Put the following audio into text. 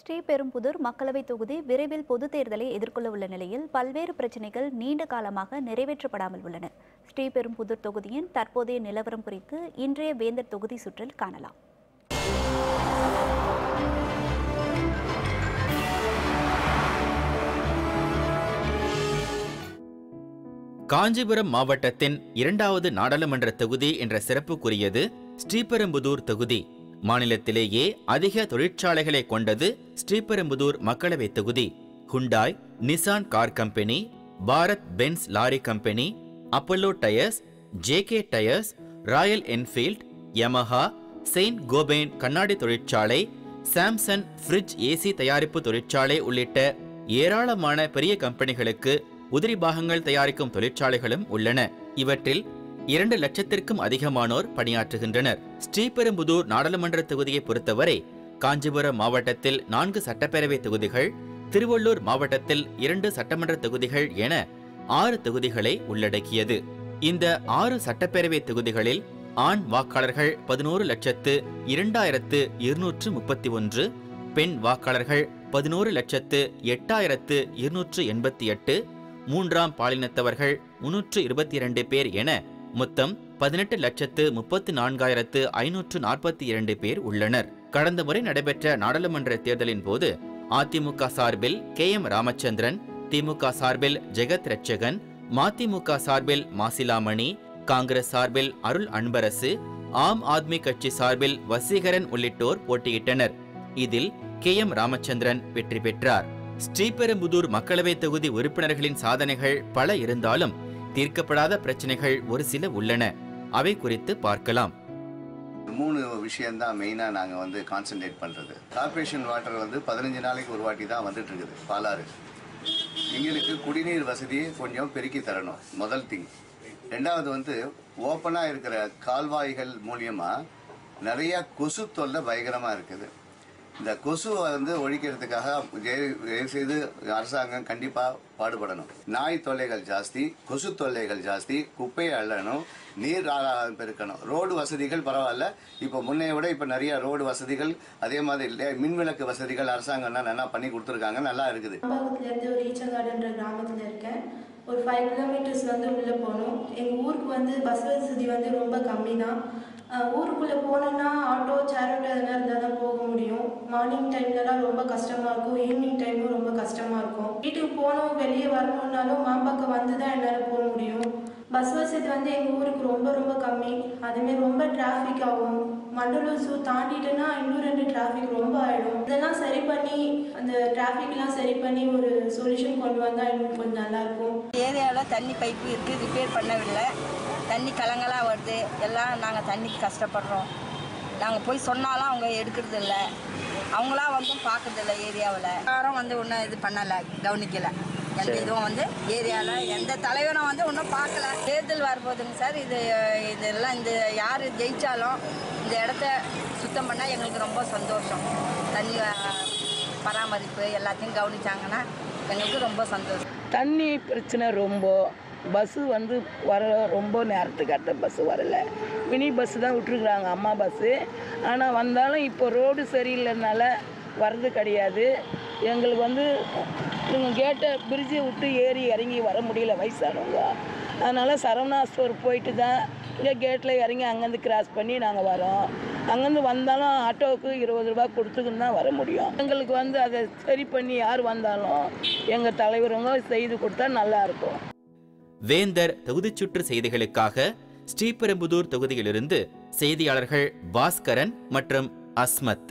ஸ்ரீபெரும்புதூர் மக்களவைத் தொகுதி விரைவில் பொதுத் தேர்தலை எதிர்கொள்ள உள்ள நிலையில் பல்வேறு பிரச்சினைகள் நீண்ட காலமாக நிறைவேற்றப்படாமல் உள்ளன. ஸ்ரீபெரும்புதூர் தொகுதியின் தற்போதைய நிலவரம் குறித்து இன்றைய வேந்தர் தொகுதி சுற்றில் காணலாம். காஞ்சிபுரம் மாவட்டத்தின் இரண்டாவது நாடாளுமன்ற தொகுதி என்ற சிறப்புக்குரியது ஸ்ரீபெரும்புதூர் தொகுதி. மாநிலத்திலேயே அதிக தொழிற்சாலைகளை கொண்டது ஸ்ரீபெரும்புதூர் மக்களவைத் தொகுதி. Hyundai Nissan car company Bharat Benz lorry company Apollo tyres JK tyres Royal Enfield Yamaha Saint Gobain கண்ணாடி தொழிற்சாலை சாம்சங் ஃப்ரிட்ஜ் ஏசி தயாரிப்பு தொழிற்சாலை உள்ளிட்ட ஏராளமான பெரிய கம்பெனிகளுக்கு உதிரி பாகங்கள் தயாரிக்கும் தொழிற்சாலைகளும் உள்ளன. இவற்றில் இரண்டு லட்சத்திற்கும் அதிகமானோர் பணியாற்றுகின்றனர். ஸ்ரீபெரும்புதூர் நாடாளுமன்ற தொகுதியை பொறுத்தவரை காஞ்சிபுரம் மாவட்டத்தில் நான்கு சட்டப்பேரவை தொகுதிகள் திருவள்ளூர் மாவட்டத்தில் இரண்டு சட்டமன்ற தொகுதிகள் என ஆறு தொகுதிகளை உள்ளடக்கியது. இந்த ஆறு சட்டப்பேரவை தொகுதிகளில் ஆண் வாக்காளர்கள் பதினோரு லட்சத்து இரண்டாயிரத்து இருநூற்று முப்பத்தி ஒன்று பெண் வாக்காளர்கள் பதினோரு லட்சத்து எட்டாயிரத்து இருநூற்று எண்பத்தி எட்டு மூன்றாம் பாலினத்தவர்கள் முன்னூற்று இருபத்தி இரண்டு பேர் என மொத்தம் பதினெட்டு லட்சத்து முப்பத்து நான்காயிரத்து ஐநூற்று நாற்பத்தி இரண்டு பேர் உள்ளனர். கடந்த முறை நடைபெற்ற நாடாளுமன்ற தேர்தலின் போது அதிமுக சார்பில் கே எம் ராமச்சந்திரன் திமுக சார்பில் ஜெகத் ரட்சகன் மதிமுக சார்பில் மாசிலாமணி காங்கிரஸ் சார்பில் அருள் அன்பரசு ஆம் ஆத்மி கட்சி சார்பில் வசீகரன் உள்ளிட்டோர் போட்டியிட்டனர். இதில் கே எம் ராமச்சந்திரன் வெற்றி பெற்றார். ஸ்ரீபெரும்புதூர் மக்களவைத் தொகுதி உறுப்பினர்களின் சாதனைகள் பல இருந்தாலும் தீர்க்கப்படாத பிரச்சனைகள் ஒரு சில உள்ளன. அவை குறித்து பார்க்கலாம். மூணு விஷயம்தான் மெயினாக நாங்கள் வந்து கான்சென்ட்ரேட் பண்ணுறது கார்ப்பரேஷன் வாட்டர் வந்து பதினஞ்சு நாளைக்கு ஒரு வாட்டி தான் வந்துட்டு இருக்குது பாலாறு. எங்களுக்கு குடிநீர் வசதியை கொஞ்சம் பெருக்கி தரணும் முதல் திங் ரெண்டாவது வந்து ஓப்பனாக இருக்கிற கால்வாய்கள் மூலியமாக நிறையா கொசு தொல்லை பயங்கரமாக இருக்குது. இந்த கொசுவை வந்து ஒழிக்கிறதுக்காக தயவு செய்து அரசாங்கம் கண்டிப்பாக பாடுபடணும். நாய் தொல்லைகள் ஜாஸ்தி கொசு தொல்லைகள் ஜாஸ்தி குப்பையை அள்ளணும் நீர் ஆதாரம் பெருக்கணும். ரோடு வசதிகள் பரவாயில்ல. இப்போ முன்னைய விட இப்போ நிறைய ரோடு வசதிகள் அதே மாதிரி இல்லை மின்விளக்கு வசதிகள் அரசாங்கம் நல்லா பண்ணி கொடுத்துருக்காங்க நல்லா இருக்குது. ஒரு ஈச்சங்காடுன்ற கிராமத்தில் இருக்கேன். ஒரு ஃபைவ் கிலோமீட்டர்ஸ் வந்து உள்ளே போகணும். எங்கள் ஊருக்கு வந்து பஸ் வசதி வந்து ரொம்ப கம்மி தான் ஊருக்குள்ளே போனோன்னா ஆட்டோ சேரோட்டோ எதனா இருந்தால் தான் போக முடியும். மார்னிங் டைம்லலாம் ரொம்ப கஷ்டமாக இருக்கும். ஈவினிங் டைமும் ரொம்ப கஷ்டமாக இருக்கும். வீட்டுக்கு போகணும் வெளியே வரணுன்னாலும் மாம்பாக்கம் வந்து தான் என்னால் போக முடியும். பஸ் வசதி வந்து எங்கள் ஊருக்கு ரொம்ப ரொம்ப கம்மி. அதுமாரி ரொம்ப டிராஃபிக் ஆகும். மண்டலூர் ஜூ தாண்டிட்டுன்னா இன்னும் ரெண்டு டிராஃபிக் ரொம்ப ஆகிடும் இதெல்லாம் சரி பண்ணி அந்த டிராஃபிக்லாம் சரி பண்ணி ஒரு சொல்யூஷன் கொண்டு வந்தால் இன்னும் கொஞ்சம் நல்லாயிருக்கும் ஏரியாவில் தண்ணி பைப்பு இருக்குது ரிப்பேர் பண்ணவில்லை. தண்ணி கலங்கலாக வருது. எல்லாம் நாங்கள் தண்ணிக்கு கஷ்டப்படுறோம். நாங்கள் போய் சொன்னாலும் அவங்க எடுக்கிறது இல்லை அவங்களா வந்து பார்க்கறதில்ல ஏரியாவில். யாரும் வந்து ஒன்றும் இது பண்ணலை கவனிக்கலை. எந்த இதுவும் வந்து ஏரியாவில் எந்த தலைவரும் வந்து ஒன்றும் பார்க்கல. தேர்தல் வரப்போகுதுங்க சார். இது இதெல்லாம் இந்த யார் ஜெயித்தாலும் இந்த இடத்த சுத்தம் பண்ணால் எங்களுக்கு ரொம்ப சந்தோஷம். தண்ணி பராமரிப்பு எல்லாத்தையும் கவனிச்சாங்கன்னா எங்களுக்கு ரொம்ப சந்தோஷம். தண்ணி பிரச்சனை ரொம்ப. பஸ்ஸு வந்து வர ரொம்ப நேரத்துக்கு அடுத்த பஸ்ஸு வரலை. மினி பஸ்ஸு தான் விட்ருக்குறாங்க அம்மா பஸ்ஸு. ஆனால் வந்தாலும் இப்போ ரோடு சரியில்லைனால வர்றது கிடையாது. எங்களுக்கு வந்து இவங்க கேட்டை பிரிட்ஜை விட்டு ஏறி இறங்கி வர முடியல வயசானவங்க. அதனால் சரவணா ஸ்டோர் போயிட்டு தான் இங்கே கேட்டில் இறங்கி அங்கேருந்து கிராஸ் பண்ணி நாங்கள் வரோம். அங்கேருந்து வந்தாலும் ஆட்டோவுக்கு இருபது ரூபா கொடுத்துக்குன்னு தான் வர முடியும். எங்களுக்கு வந்து அதை சரி பண்ணி யார் வந்தாலும் எங்கள் தலைவருங்க செய்து கொடுத்தா நல்லாயிருக்கும் வேந்தர் தகுதிச்சுற்று செய்திகளுக்காக ஸ்ரீபெரும்புதூர் தொகுதியிலிருந்து செய்தியாளர்கள் பாஸ்கரன் மற்றும் அஸ்மத்.